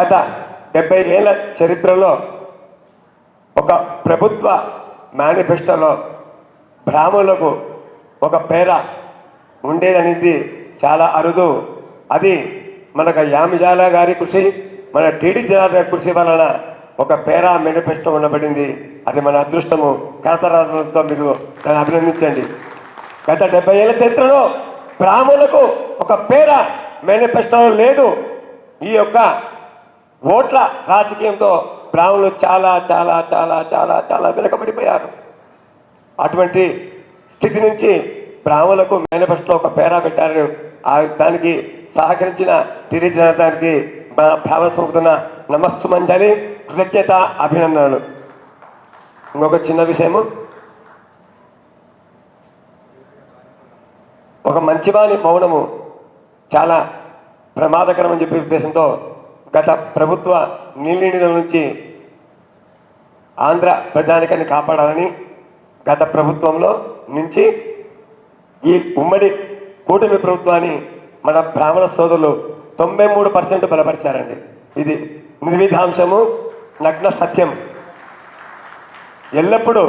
గత డెబ్బై ఏళ్ళ చరిత్రలో ఒక ప్రభుత్వ మేనిఫెస్టోలో బ్రాహ్మణులకు ఒక పేర ఉండేదనేది చాలా అరుదు. అది మనకు యామిజాల గారి కృషి మన టీడీ జనార్దన్ కృషి వలన ఒక పేరా మేనిఫెస్టో ఉండబడింది. అది మన అదృష్టము. కరతరాలతో మీరు దాన్ని అభినందించండి. గత డెబ్బై ఏళ్ళ చరిత్రలో బ్రాహ్మణులకు ఒక పేర మేనిఫెస్టో లేదు. ఈ యొక్క ఓట్ల రాజకీయంతో బ్రాహ్మణులు చాలా చాలా చాలా చాలా చాలా వెనుకబడిపోయారు. అటువంటి స్థితి నుంచి బ్రాహ్మణులకు మేనిఫెస్టో ఒక పేరా పెట్టారు ఆ దానికి సహకరించిన టీడీ జనతానికి మా భావ సముతున్న నమస్సు మంజలి కృతజ్ఞత అభినందనలు. ఇంకొక చిన్న విషయము. ఒక మంచివాని మౌనము చాలా ప్రమాదకరం అని చెప్పే ఉద్దేశంతో గత ప్రభుత్వ నీళ్ళ నుంచి ఆంధ్ర ప్రజానికాన్ని కాపాడాలని గత ప్రభుత్వంలో నుంచి ఈ ఉమ్మడి కూటమి ప్రభుత్వాన్ని మన బ్రాహ్మణ సోదరులు తొంభై మూడు పర్సెంట్ బలపరిచారండి. ఇది నిర్విధాంశము నగ్న సత్యం. ఎల్లప్పుడూ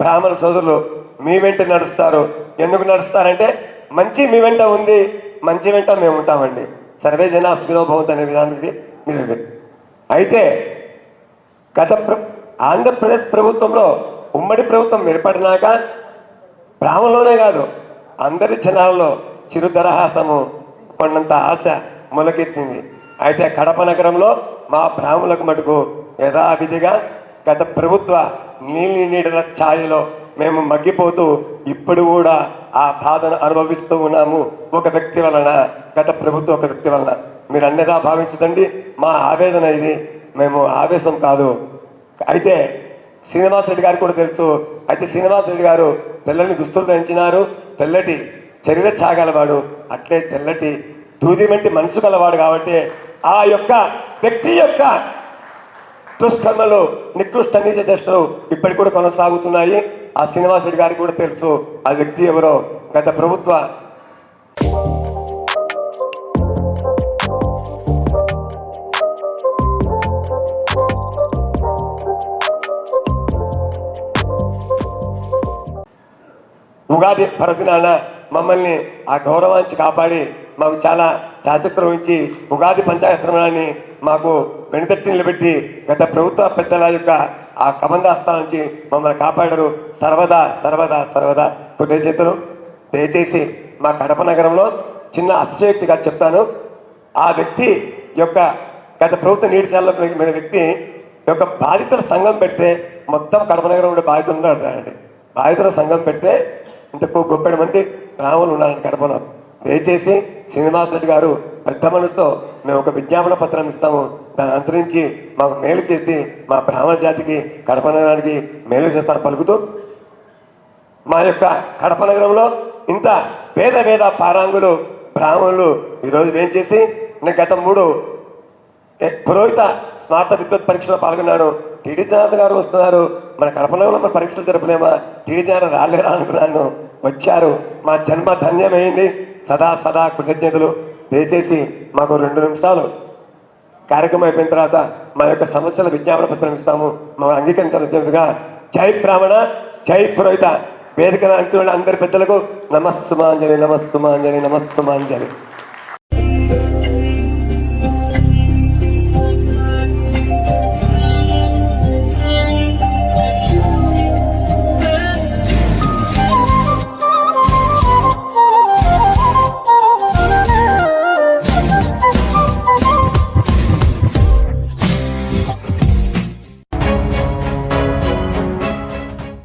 బ్రాహ్మణ సోదరులు మీ వెంట నడుస్తారు. ఎందుకు నడుస్తారంటే మంచి మీ వెంట ఉంది మంచి వెంట మేము ఉంటామండి. సర్వే జన సుఖనోభవంతు అనే విధానానికి అయితే గత ప్ర ఆంధ్రప్రదేశ్ ప్రభుత్వంలో ఉమ్మడి ప్రభుత్వం ఏర్పడినాక గ్రామంలోనే కాదు అందరి జనాల్లో చిరుదరహాసము కొన్నంత ఆశ మొలకెత్తింది. అయితే కడప నగరంలో మా బ్రాహ్మణులకు మటుకు యథావిధిగా గత ప్రభుత్వ నీలి నీడల ఛాయలో మేము మగ్గిపోతూ ఇప్పుడు కూడా ఆ బాధను అనుభవిస్తూ ఉన్నాము. ఒక వ్యక్తి వలన గత ప్రభుత్వం ఒక వ్యక్తి వలన. మీరు అన్నదా భావించదండి. మా ఆవేదన ఇది. మేము ఆవేశం కాదు. అయితే శ్రీనివాస్ రెడ్డి గారు కూడా తెలుసు. అయితే శ్రీనివాస్ రెడ్డి గారు తెల్లని దుస్తులు ధరించినారు. తెల్లటి చరిత్ర చాగలవాడు. అట్లే తెల్లటి దూదిమంటి మనసు గలవాడు కాబట్టి ఆ యొక్క వ్యక్తి యొక్క దుష్కర్మలు నికృష్ట నీచ చేష్టలు ఇప్పటికి కూడా కొనసాగుతున్నాయి. ఆ శ్రీనివాస్ రెడ్డి గారికి కూడా తెలుసు. ఆ వ్యక్తి ఎవరో గత ప్రభుత్వ ఉగాది పరదినాన మమ్మల్ని ఆ గౌరవానికి కాపాడి మాకు చాలా జాగ్రత్తలు వహించి ఉగాది పంచాయత్రమాన్ని మాకు వెనుతట్టి నిలబెట్టి గత ప్రభుత్వ పెద్దల యొక్క ఆ కబంధాస్థానం నుంచి మమ్మల్ని కాపాడారు. సర్వదా సర్వదా సర్వదా. కృతజ్ఞతలు దయచేసి మా కడప నగరంలో చిన్న అతిశయోక్తిగా చెప్తాను. ఆ వ్యక్తి యొక్క గత ప్రభుత్వ నీటి చాలలో వ్యక్తి యొక్క బాధితుల సంఘం పెడితే మొత్తం కడప నగరం ఉండే బాధితులు ఉన్నారండి బాధితుల సంఘం పెడితే ఇంతకు గొప్పటి మంది బ్రాహ్మణులు ఉన్నారని కడపలో దయచేసి శ్రీనివాస్ రెడ్డి గారు పెద్ద మనసుతో మేము ఒక విజ్ఞాపన పత్రం ఇస్తాము. దాన్ని అనుసరించి మాకు మేలు చేసి మా బ్రాహ్మణ జాతికి కడప నగరానికి మేలు చేస్తారు పలుకుతూ మా యొక్క కడప నగరంలో ఇంత పేద పేద పారాంగులు బ్రాహ్మణులు ఈరోజు ఏం చేసి నేను గత మూడు పురోహిత స్నాత విద్యుత్ పరీక్షలో పాల్గొన్నాను టీడీ జనార్దన్ గారు వస్తున్నారు. మన కడపలో మన పరీక్షలు జరపలేమా? టీడీ జనార్దన్ రాలేరా అనుకున్నాను. వచ్చారు. మా జన్మ ధన్యమైంది. సదా సదా కృతజ్ఞతలు దయచేసి మాకు రెండు నిమిషాలు కార్యక్రమం అయిపోయిన తర్వాత మా యొక్క సమస్యల విజ్ఞాపన పత్రం ఇస్తాము. మమ్మల్ని అంగీకరించాల్సిందిగా జై బ్రాహ్మణ జై పురోహిత. వేదిక అంచున్న అందరి పెద్దలకు నమస్సుమాంజలి నమస్సుమాంజలి నమస్సుమాంజలి.